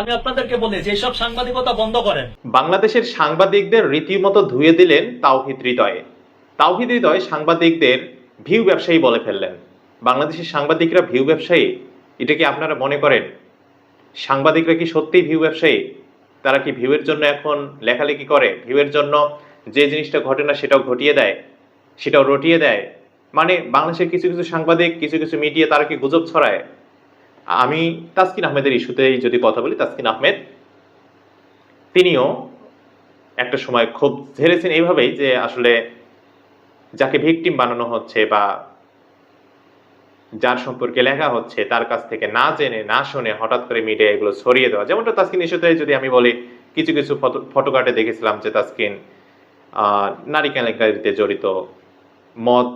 আমি আপনাদেরকে বলি, যে সব সাংবাদিকতা বন্ধ করেন। বাংলাদেশের সাংবাদিকদের রীতিমতো ধুয়ে দিলেন তাওহিদ হৃদয়ে। তাওহিদ হৃদয় সাংবাদিকদের ভিউ ব্যবসায়ী বলে ফেললেন। বাংলাদেশের সাংবাদিকরা ভিউ ব্যবসায়ী, এটা কি আপনারা মনে করেন? সাংবাদিকরা কি সত্যিই ভিউ ব্যবসায়ী? তারা কি ভিউয়ের জন্য এখন লেখালেখি করে? ভিউয়ের জন্য যে জিনিসটা ঘটে না সেটাও ঘটিয়ে দেয়? সেটাও রটিয়ে দেয়? মানে বাংলাদেশের কিছু কিছু সাংবাদিক, কিছু কিছু মিডিয়া তারা কি গুজব ছড়ায়? আমি তাসকিন আহমেদের ইস্যুতেই যদি কথা বলি, তাসকিন আহমেদ, তিনিও একটা সময় খুব ঝেড়েছেন এইভাবেই যে আসলে যাকে ভিকটিম বানানো হচ্ছে বা যার সম্পর্কে লেখা হচ্ছে, তার কাছ থেকে না জেনে, না শুনে হঠাৎ করে মিডিয়া এগুলো ছড়িয়ে দেওয়া। যেমনটা তাসকিন ইস্যুতে যদি আমি বলি, কিছু কিছু ফটো দেখেছিলাম যে তাসকিন নারী কেলেঙ্কারিতে জড়িত মদ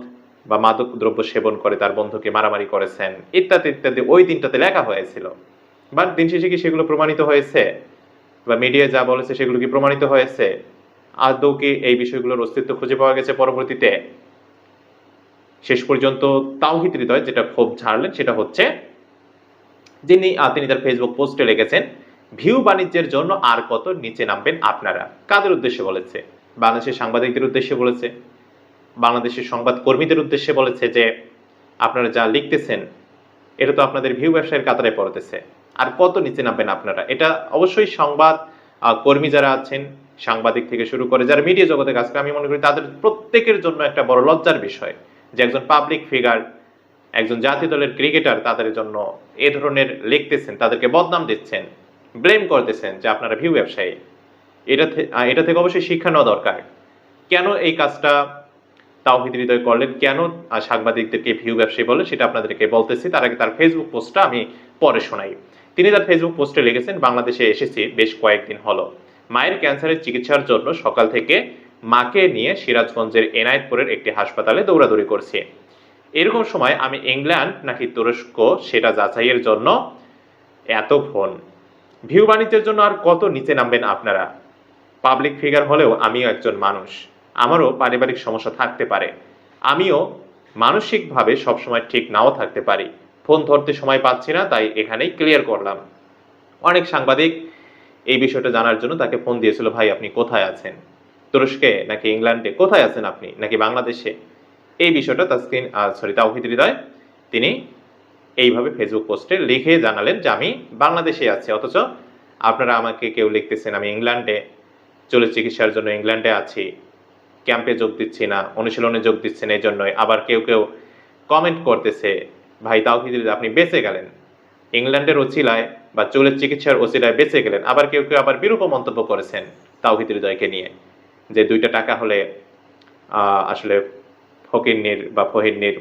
বা মাদক দ্রব্য সেবন করে, তার বন্ধুকে মারামারি করেছেন, ইত্যাদি ইত্যাদি, ওই দিনটাতে লেখা হয়েছিল। বাট দিন শেষে কি সেগুলো প্রমাণিত হয়েছে? বা মিডিয়া যা বলেছে সেগুলো কি প্রমাণিত হয়েছে? আদৌ কি এই বিষয়গুলোর অস্তিত্ব খুঁজে পাওয়া গেছে পরবর্তীতে? শেষ পর্যন্ত তাওহিদ হৃদয় যেটা ক্ষোভ ঝাড়লেন, সেটা হচ্ছে যিনি তিনি তার ফেসবুক পোস্টে লিখেছেন, ভিউ বাণিজ্যের জন্য আর কত নিচে নামবেন আপনারা? কাদের উদ্দেশ্যে বলেছে? বাংলাদেশের সাংবাদিকদের উদ্দেশ্যে বলেছে? বাংলাদেশের সংবাদ কর্মীদের উদ্দেশ্যে বলেছে যে, আপনারা যা লিখতেছেন, এটা তো আপনাদের ভিউ ব্যবসায়ের কাতারে পড়তেছে। আর কত নিচে নামবেন আপনারা? এটা অবশ্যই সংবাদ কর্মী যারা আছেন, সাংবাদিক থেকে শুরু করে যারা মিডিয়া জগতে কাজ করে, আমি মনে করি তাদের প্রত্যেকের জন্য একটা বড় লজ্জার বিষয় যে একজন পাবলিক ফিগার একজন জাতীয় দলের ক্রিকেটার তাদের জন্য এ ধরনের লিখতেছেন, তাদেরকে বদনাম দিচ্ছেন ব্লেম করতেছেন যে আপনারা ভিউ ব্যবসায়ী। এটা এটা থেকে অবশ্যই শিক্ষা নেওয়া দরকার। কেন এই কাজটা তাওহিদ হৃদয় করলেন, কেন সাংবাদিকদেরকে ভিউ ব্যবসায়ী বলে সেটা আপনাদেরকে বলতেছি। তার আগে তার ফেসবুক পোস্টটা আমি পরে শোনাই। তিনি তার ফেসবুক পোস্টে লিখেছেন, বাংলাদেশে এসেছি বেশ কয়েকদিন হলো। মায়ের ক্যান্সারের চিকিৎসার জন্য সকাল থেকে মাকে নিয়ে সিরাজগঞ্জের এনায়েতপুরের একটি হাসপাতালে দৌড়াদৌড়ি করছি। এরকম সময় আমি ইংল্যান্ড নাকি তুরস্ক সেটা যাচাইয়ের জন্য এত ফোন। ভিউ বাণিজ্যের জন্য আর কত নিচে নামবেন আপনারা? পাবলিক ফিগার হলেও আমিও একজন মানুষ। আমারও পারিবারিক সমস্যা থাকতে পারে। আমিও মানসিকভাবে সবসময় ঠিক নাও থাকতে পারি। ফোন ধরতে সময় পাচ্ছি না, তাই এখানেই ক্লিয়ার করলাম। অনেক সাংবাদিক এই বিষয়টা জানার জন্য তাকে ফোন দিয়েছিল, ভাই, আপনি কোথায় আছেন? তুরস্কে নাকি ইংল্যান্ডে? কোথায় আছেন আপনি? নাকি বাংলাদেশে? এই বিষয়টা তাসকিন সরি তাওহিদ হৃদয়, তিনি এইভাবে ফেসবুক পোস্টে লিখে জানালেন যে, আমি বাংলাদেশে আছি, অথচ আপনারা আমাকে কেউ লিখতেছেন, আমি ইংল্যান্ডে চলে চিকিৎসার জন্য ইংল্যান্ডে আছি। ক্যাম্পে যোগ দিচ্ছি না, অনুশীলনে যোগ দিচ্ছেন এই জন্যই আবার কেউ কেউ কমেন্ট করতেছে, ভাই তাওহিদ হৃদয় আপনি বেঁচে গেলেন? ইংল্যান্ডের ওসিলায় বা চুলের চিকিৎসার ওসিলায় বেঁচে গেলেন, আবার কেউ কেউ আবার বিরূপ মন্তব্য করেছেন তাওহিদ হৃদয়কে নিয়ে? যে দুইটা টাকা হলে আসলে ফকিরনির বা ফহিরনির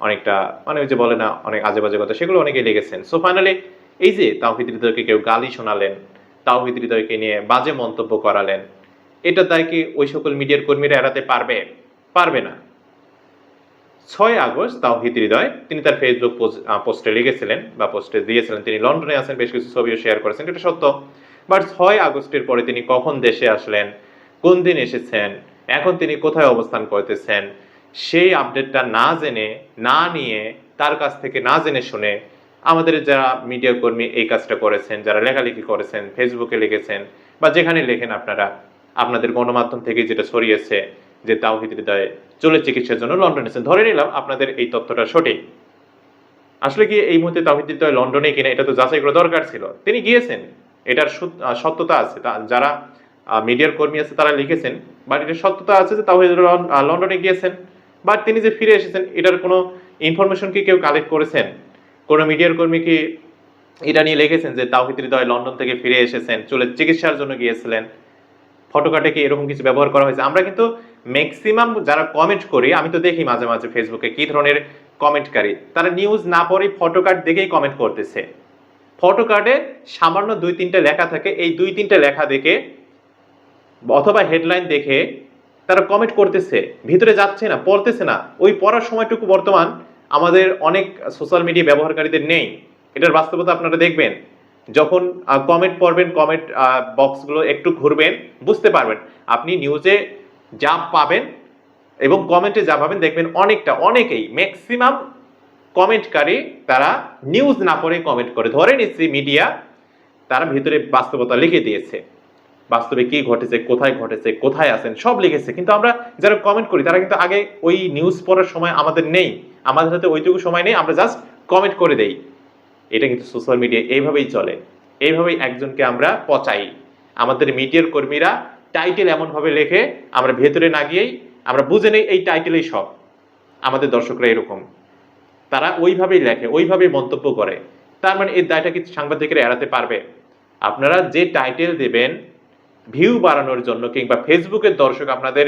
অনেকটা মানে ওই যে বলে না, অনেক আজে বাজে কথা, সেগুলো অনেকে লেগেছেন সো ফাইনালি এই যে তাওহিদ হৃদয়কে কেউ গালি শোনালেন তাওহিদ হৃদয়কে নিয়ে বাজে মন্তব্য করালেন এটা তাই কি ওই সকল মিডিয়ার কর্মীরা এড়াতে পারবে? পারবে না। ছয় আগস্ট তাওহিদ হৃদয়, তিনি তার ফেসবুক পোস্টে লিখেছিলেন বা পোস্টে দিয়েছিলেন। তিনি লন্ডনে আছেন, বেশ কিছু ছবিও শেয়ার করেছেন, এটা সত্য। বাট ছয় আগস্টের পরে তিনি কখন দেশে আসলেন? কোন দিন এসেছেন? এখন তিনি কোথায় অবস্থান করতেছেন? সেই আপডেটটা না জেনে, না নিয়ে, তার কাছ থেকে না জেনে শুনে আমাদের যারা মিডিয়া কর্মী এই কাজটা করেছেন, যারা লেখালেখি করেছেন ফেসবুকে লিখেছেন বা যেখানে লেখেন আপনারা আপনাদের গণমাধ্যম থেকে যেটা ছড়িয়েছে যে তাওহিদ হৃদয় চলে চিকিৎসার জন্য লন্ডনে আছেন ধরে নিলাম আপনাদের এই তথ্যটা সঠিক। আসলে কি এই মুহূর্তে তাওহিদ হৃদয় লন্ডনে কিনা এটা তো যাচাই করা দরকার ছিল। তিনি গিয়েছেন, এটার সত্যতা আছে। যারা মিডিয়ার কর্মী আছে তারা লিখেছেন, বাট এটার সত্যতা আছে যে তাওহিদ লন্ডনে গিয়েছেন। বাট তিনি যে ফিরে এসেছেন, এটার কোনো ইনফরমেশন কি কেউ কালেক্ট করেছেন? কোনো মিডিয়ার কর্মী কি এটা নিয়ে লিখেছেন যে তাওহিদ হৃদয় লন্ডন থেকে ফিরে এসেছেন চুলের চিকিৎসার জন্য গিয়েছিলেন? ফটোকার্টে কি এরকম কিছু ব্যবহার করা হয়েছে? আমরা কিন্তু ম্যাক্সিমাম যারা কমেন্ট করি, আমি তো দেখি মাঝে মাঝে ফেসবুকে কি ধরনের কমেন্টকারী তারা নিউজ না পড়ে ফটোকার্ড দেখেই কমেন্ট করতেছে। ফটোকার্ডে সামান্য দুই তিনটা লেখা থাকে, এই দুই তিনটা লেখা দেখে অথবা হেডলাইন দেখে তারা কমেন্ট করতেছে। ভিতরে যাচ্ছে না, পড়তেছে না। ওই পড়ার সময়টুকু বর্তমান আমাদের অনেক সোশ্যাল মিডিয়া ব্যবহারকারীদের নেই। এটার বাস্তবতা আপনারা দেখবেন। যখন কমেন্ট পড়বেন কমেন্ট বক্সগুলো একটু ঘুরবেন, বুঝতে পারবেন। আপনি নিউজে যা পাবেন এবং কমেন্টে যা পাবেন, দেখবেন অনেকটা, অনেকেই ম্যাক্সিমাম কমেন্টকারী তারা নিউজ না পড়ে কমেন্ট করে। ধরে নিচ্ছি মিডিয়া তারা ভিতরে বাস্তবতা লিখে দিয়েছে। বাস্তবে কি ঘটেছে, কোথায় ঘটেছে, কোথায় আছেন, সব লিখেছে। কিন্তু আমরা যারা কমেন্ট করি, তারা কিন্তু আগে ওই নিউজ পড়ার সময় আমাদের নেই। আমাদের হাতে ওইটুকু সময় নেই, আমরা জাস্ট কমেন্ট করে দেই। এটা কিন্তু সোশ্যাল মিডিয়া এইভাবেই চলে। এইভাবেই একজনকে আমরা পচাই। আমাদের মিডিয়ার কর্মীরা টাইটেল এমনভাবে লেখে, আমরা ভেতরে না গিয়েই, আমরা বুঝে নেই এই টাইটেলেই সব। আমাদের দর্শকরা এরকম। তারা ওইভাবেই লেখে, ওইভাবেই মন্তব্য করে। তার মানে এই দায়টা কি সাংবাদিকেরা এড়াতে পারবে? আপনারা যে টাইটেল দেবেন ভিউ বাড়ানোর জন্য কিংবা ফেসবুকের দর্শক আপনাদের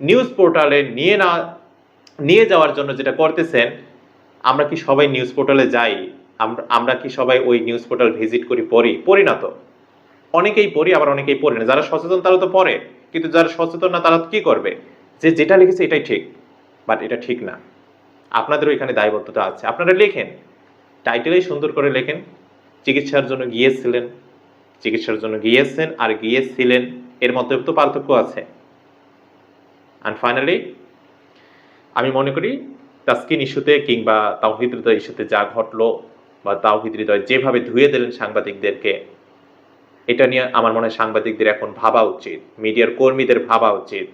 নিউজ পোর্টালে নিয়ে না, নিয়ে যাওয়ার জন্য যেটা করতেছেন, আমরা কি সবাই নিউজ পোর্টালে যাই? আমরা কি সবাই ওই নিউজ পোর্টাল ভিজিট করি, পড়ি? পড়ি না তো। অনেকেই পড়ি, আবার অনেকেই পড়ি না। যারা সচেতন তারা তো পড়ে। কিন্তু যারা সচেতন না, তারা কি করবে? যে যেটা লিখেছে এটাই ঠিক বাট এটা ঠিক না। আপনাদেরও এখানে দায়বদ্ধতা আছে। আপনারা লেখেন। টাইটেলেই সুন্দর করে লেখেন। চিকিৎসার জন্য গিয়েছিলেন। চিকিৎসার জন্য গিয়েছেন আর গিয়েছিলেন। এর মধ্যে তো পার্থক্য আছে। অ্যান্ড ফাইনালি আমি মনে করি, তাস্কিন ইস্যুতে কিংবা হৃদয় ইস্যুতে যা ঘটলো বা তাওহিদ হৃদয় যেভাবে ধুয়ে দিলেন সাংবাদিকদেরকে, এটা নিয়ে আমার মনে হয় সাংবাদিকদের এখন ভাবা উচিত, মিডিয়ার কর্মীদের ভাবা উচিত।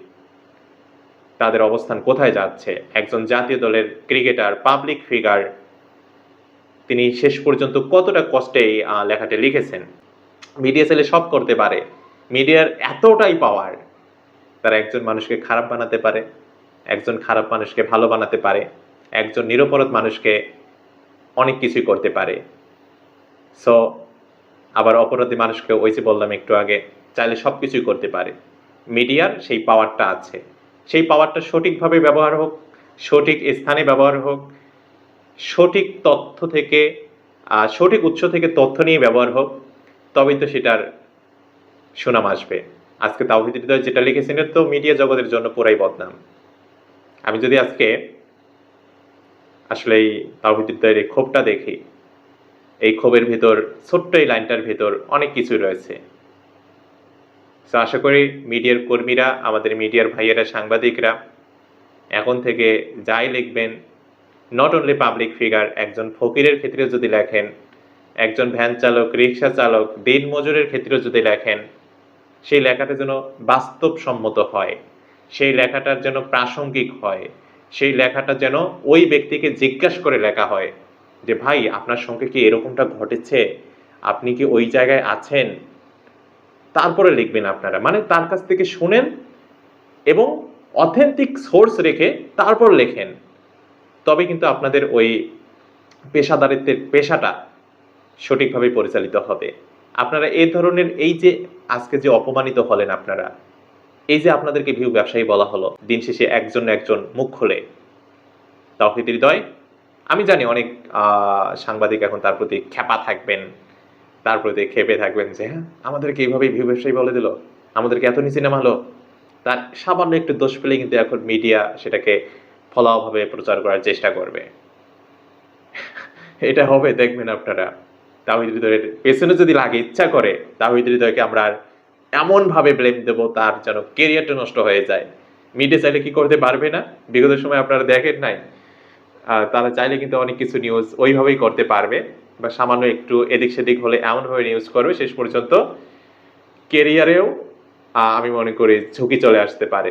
তাদের অবস্থান কোথায় যাচ্ছে? একজন জাতীয় দলের ক্রিকেটার পাবলিক ফিগার তিনি শেষ পর্যন্ত কতটা কষ্টে এই লিখেছেন? মিডিয়া সেলে সব করতে পারে। মিডিয়ার এতটাই পাওয়ার তারা একজন মানুষকে খারাপ বানাতে পারে, একজন খারাপ মানুষকে ভালো বানাতে পারে, একজন নিরপরাধ মানুষকে অনেক কিছুই করতে পারে। সো আবার অপরাধী মানুষকে ওই যে বললাম একটু আগে, চাইলে সব কিছুই করতে পারে। মিডিয়ার সেই পাওয়ারটা আছে। সেই পাওয়ারটা সঠিকভাবে ব্যবহার হোক, সঠিক স্থানে ব্যবহার হোক, সঠিক তথ্য থেকে সঠিক উৎস থেকে তথ্য নিয়ে ব্যবহার হোক, তবেই তো সেটার সুনাম আসবে। আজকে তাওহিদ হৃদয় যেটা লিখেছেন তো মিডিয়া জগতের জন্য পুরাই বদনাম। আমি যদি আজকে আসলে এই তাওহিদ হৃদয়ের এই ক্ষোভটা দেখি। এই ক্ষোভের ভেতর, ছোট্ট এই লাইনটার ভেতর অনেক কিছু রয়েছে। তো আশা করি মিডিয়ার কর্মীরা, আমাদের মিডিয়ার ভাইয়েরা, সাংবাদিকরা এখন থেকে যাই লিখবেন নট অনলি পাবলিক ফিগার একজন ফকিরের ক্ষেত্রে যদি লেখেন, একজন ভ্যান চালক, রিক্সা চালক, দিন মজুরের ক্ষেত্রেও যদি লেখেন, সেই লেখাটা যেন বাস্তবসম্মত হয়, সেই লেখাটার যেন প্রাসঙ্গিক হয় সেই লেখাটা যেন ওই ব্যক্তিকে জিজ্ঞাসা করে লেখা হয় যে, ভাই, আপনার সঙ্গে কি এরকমটা ঘটেছে? আপনি কি ওই জায়গায় আছেন? তারপরে লিখবেন আপনারা। মানে তার কাছ থেকে শুনেন এবং অথেন্টিক সোর্স রেখে তারপর লেখেন। তবে কিন্তু আপনাদের ওই পেশাদারিত্বের পেশাটা সঠিকভাবে পরিচালিত হবে। আপনারা এই ধরনের এই যে, আজকে যে অপমানিত হলেন আপনারা এই যে আপনাদেরকে ভিউ ব্যবসায়ী বলা হলো, দিন শেষে একজন একজন মুখ খোলে। তাওহিদ হৃদয়। আমি জানি অনেক সাংবাদিক এখন তার প্রতি খ্যাপা থাকবেন, তার প্রতি খেপে থাকবেন যে হ্যাঁ আমাদেরকে এইভাবেই ভিউ ব্যবসায়ী বলে দিল। আমাদেরকে এত নিচে নামালো। তার সামান্য একটু দোষ পেলে কিন্তু এখন মিডিয়া সেটাকে ফলাওভাবে প্রচার করার চেষ্টা করবে। এটা হবে, দেখবেন আপনারা। তাহিদ হৃদয়ের পেছনে যদি লাগে ইচ্ছা করে তাহিদ হৃদয়কে আমরা আর এমনভাবে ব্লেম দেবো, তার যেন কেরিয়ারটা নষ্ট হয়ে যায়। মিডিয়া চাইলে কি করতে পারবে না? বিগত সময় আপনারা দেখেন নাই। তারা চাইলে কিন্তু অনেক কিছু নিউজ ওইভাবেই করতে পারবে। বা সামান্য একটু এদিক সেদিক হলে এমনভাবে নিউজ করবে, শেষ পর্যন্ত কেরিয়ারেও আমি মনে করি ঝুঁকি চলে আসতে পারে।